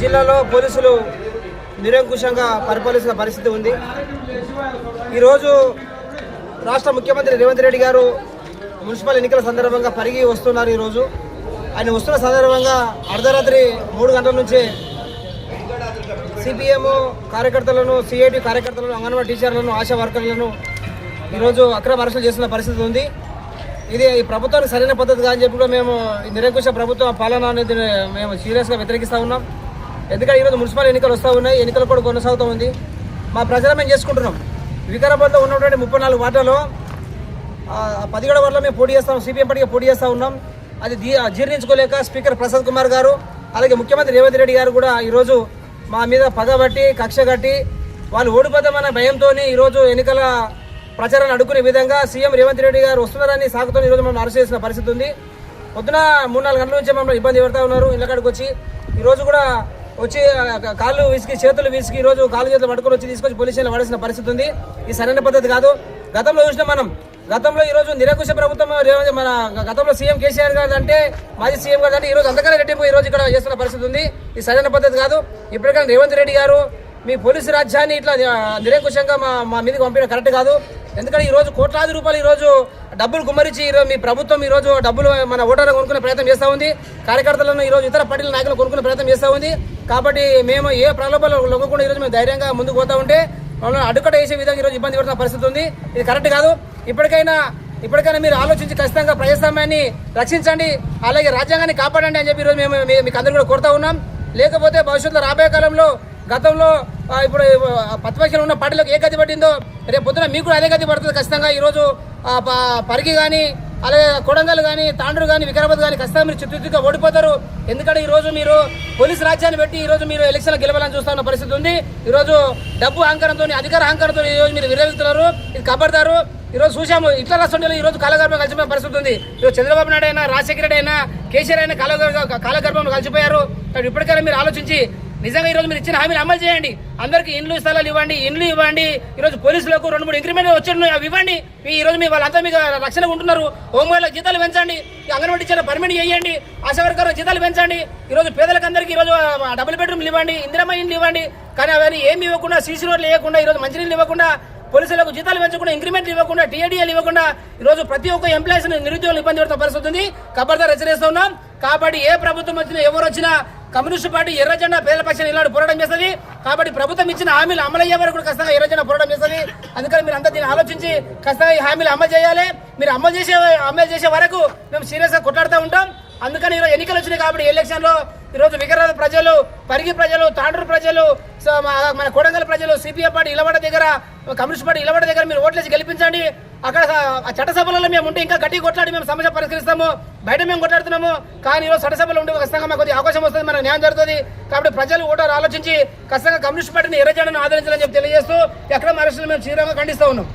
జిల్లాలో పోలీసులు నిరంకుశంగా పరిపాలిస్తున్న పరిస్థితి ఉంది. ఈరోజు రాష్ట్ర ముఖ్యమంత్రి రేవంత్ రెడ్డి గారు మున్సిపల్ ఎన్నికల సందర్భంగా పరిగి వస్తున్నారు ఈరోజు. ఆయన వస్తున్న సందర్భంగా అర్ధరాత్రి మూడు గంటల నుంచే సిపిఎం కార్యకర్తలను సిఐటి కార్యకర్తలను అంగన్వాడీ టీచర్లను ఆశా వర్కర్లను ఈరోజు అక్రమ అరెస్టులు చేస్తున్న పరిస్థితి ఉంది. ఇది ఈ ప్రభుత్వానికి సరైన పద్ధతి కాదని చెప్పి కూడా మేము నిరంకుశ ప్రభుత్వ పాలన అనేది మేము సీరియస్గా వ్యతిరేకిస్తూ ఉన్నాం. ఎందుకంటే ఈరోజు మున్సిపల్ ఎన్నికలు వస్తూ ఉన్నాయి ఎన్నికలు కూడా కొనసాగుతూ ఉంది. మా ప్రజలు మేము చేసుకుంటున్నాం? వికారాబాద్లో ఉన్నటువంటి ముప్పై నాలుగు వార్డులలో పదిహేడు వార్డులో మేము పోటీ చేస్తాం సిపిఎం పార్టీగా పోటీ చేస్తూ ఉన్నాం. అది జీర్ణించుకోలేక స్పీకర్ ప్రసాద్ కుమార్ గారు అలాగే ముఖ్యమంత్రి రేవంత్ రెడ్డి గారు కూడా ఈరోజు మా మీద పగబట్టి కక్ష కట్టి వాళ్ళు ఓడిపోతామన్న భయంతో ఈరోజు ఎన్నికల ప్రచారాన్ని అడుక్కునే విధంగా సీఎం రేవంత్ రెడ్డి గారు వస్తున్నారని సాగుతో ఈరోజు మనం అరెస్ట్ చేసిన పరిస్థితి ఉంది. పొద్దున మూడు నాలుగు గంటల నుంచి మమ్మల్ని ఇబ్బంది పెడతా ఉన్నారు. ఇళ్ళకాడికి వచ్చి ఈరోజు కూడా వచ్చి కాళ్ళు విసిగి చేతులు విసిగి ఈరోజు కాళ్ళు చేతులు పట్టుకొని వచ్చి తీసుకొచ్చి పోలీస్ స్టేషన్లో పరిస్థితి ఉంది. ఈ సరైన పద్ధతి కాదు. గతంలో చూసినాం మనం. గతంలో ఈరోజు నిరకుశ నిరంకుశ ప్రభుత్వం మన గతంలో సీఎం కేసీఆర్ గారు అంటే మాజీ సీఎం గారు అంటే ఈ రోజు అంతకన్నా రెట్టింపు ఈ రోజు ఇక్కడ చేస్తున్న పరిస్థితి ఉంది. ఈ సరైన పద్ధతి కాదు. ఇప్పటికైనా రేవంత్ రెడ్డి గారు మీ పోలీసు రాజ్యాన్ని ఇట్లా నిరంకుశంగా మా మా మీదకి పంపించడం కరెక్ట్ కాదు. ఎందుకంటే ఈ రోజు కోట్లాది రూపాయలు ఈరోజు డబ్బులు గుమ్మరించి ఈరోజు మీ ప్రభుత్వం ఈ రోజు డబ్బులు మన ఓటర్లు కొనుక్కునే ప్రయత్నం చేస్తూ ఉంది. కార్యకర్తలను ఈ రోజు ఇతర పార్టీల నాయకులు కొనుక్కునే ప్రయత్నం చేస్తూ ఉంది. కాబట్టి మేము ఏ ప్రలోభాలు లొంగకుండా ఈ రోజు మేము ధైర్యంగా ముందుకు పోతా ఉంటే మమ్మల్ని అడ్డుకట్ట వేసే విధంగా ఈరోజు ఇబ్బంది పడుతున్న పరిస్థితి ఉంది. ఇది కరెక్ట్ కాదు. ఇప్పటికైనా ఇప్పటికైనా మీరు ఆలోచించి ఖచ్చితంగా ప్రజాస్వామ్యాన్ని రక్షించండి అలాగే రాజ్యాంగాన్ని కాపాడండి అని చెప్పి ఈరోజు మేము మీకు అందరూ కూడా కోరుతా ఉన్నాం. లేకపోతే భవిష్యత్తులో రాబోయే కాలంలో గతంలో ఇప్పుడు ప్రతిపక్షంలో ఉన్న పార్టీలకు ఏ గతి పట్టిందో రేపు పొద్దున మీకు కూడా అదే గతి పడుతుంది ఖచ్చితంగా. ఈరోజు పరిగి కానీ అలాగే కొడంగల్ కానీ తాండ్రు కానీ వికారాబాద్ కానీ ఖచ్చితంగా మీరు చిత్తుగా ఓడిపోతారు. ఎందుకంటే ఈరోజు మీరు పోలీస్ రాజ్యాన్ని పెట్టి ఈరోజు మీరు ఎలక్షన్లు గెలవాలని చూస్తున్న పరిస్థితి ఉంది. ఈరోజు డబ్బు అహంకారంతో అధికార అహంకారంతో ఈ రోజు మీరు విరవిస్తున్నారు ఇది కబడతారు ఈరోజు చూసాము ఇట్లా రాష్ట్రంలో ఈ రోజు కాలగర్భం కలిసిపోయిన పరిస్థితి ఉంది. ఈరోజు చంద్రబాబు నాయుడు అయినా రాజశేఖర రెడ్డి అయినా కేసీఆర్ అయినా కాలగర్భం కాలగర్భంలో కలిసిపోయారు. ఇప్పటికైనా మీరు ఆలోచించి నిజంగా ఈ రోజు మీరు ఇచ్చిన హామీలు అమలు చేయండి. అందరికీ ఇండ్లు స్థలాలు ఇవ్వండి ఇండ్లు ఇవ్వండి. ఈరోజు పోలీసులకు రెండు మూడు ఇంక్రిమెంట్ వచ్చి అవి ఇవ్వండి. మీ ఈ రోజు మీ వాళ్ళంతా మీకు రక్షణగా ఉంటున్నారు. హోంగార్డులకు జీతాలు పెంచండి. అంగన్వాడీ టీచర్ పర్మిట్ చేయండి ఆశా జీతాలు పెంచండి. ఈరోజు పేదలకు అందరికీ ఈ రోజు డబుల్ బెడ్రూమ్లు ఇవ్వండి. ఇందిరమ్మ ఇండ్లు ఇవ్వండి. కానీ అవన్నీ ఏమి ఇవ్వకుండా సీసీ రోడ్లు ఇవ్వకుండా ఈ రోజు మంచినీళ్ళు ఇవ్వకుండా పోలీసులకు జీతాలు పెంచకుండా ఇంక్రిమెంట్లు ఇవ్వకుండా టీఏడీఎల్ ఇవ్వకుండా ఈ రోజు ప్రతి ఒక్క ఎంప్లాయీస్ నిరుద్యోగులు ఇబ్బంది పడుతున్న పరిస్థితి ఉంది. ఖబర్దార్ హెచ్చరిస్తూ ఉన్నాం. కాబట్టి ఏ ప్రభుత్వం వచ్చినా ఎవరు వచ్చినా కమ్యూనిస్ట్ పార్టీ ఎర్రజెండా పేదల పక్షాన్ని ఇలాంటి పోరాటం చేస్తుంది. కాబట్టి ప్రభుత్వం ఇచ్చిన హామీలు అమలు అయ్యే వరకు కూడా ఖచ్చితంగా ఎర్రజెండా పోరాటం చేస్తుంది. అందుకని మీరు అంతా దీన్ని ఆలోచించి ఖచ్చితంగా ఈ హామీలు అమలు చేయాలి. మీరు అమలు చేసే అమలు చేసే వరకు మేము సీరియస్గా కొట్లాడుతూ ఉంటాం. అందుకని ఈరోజు ఎన్నికలు వచ్చినాయి కాబట్టి ఎలక్షన్లో ఈరోజు వికరాల ప్రజలు పరిగి ప్రజలు తాండూరు ప్రజలు మా- మన కొడంగల్ ప్రజలు సిపిఎం పార్టీ ఇలవడ దగ్గర కమ్యూనిస్ట్ పార్టీ ఇలవడ దగ్గర మీరు ఓట్లేసి గెలిపించండి. అక్కడ ఆ చట్టసభలలో మేము ఉంటే ఇంకా గట్టి కొట్లాడి మేము సమస్య పరిష్కరిస్తాము. బయట మేము కొట్లాడుతున్నాము. కానీ ఈరోజు చట్టసభలో ఉంటే ఖచ్చితంగా మాకు కొద్దిగా అవకాశం వస్తుంది మనకు న్యాయం జరుగుతుంది. కాబట్టి ప్రజలు ఓటర్ ఆలోచించి ఖచ్చితంగా కమ్యూనిస్ట్ పార్టీని ఎర్రజెండను ఆదరించాలని చెప్పి తెలియజేస్తూ ఎక్కడ అరెస్టులు మేము తీవ్రంగా ఖండిస్తూ ఉన్నాం.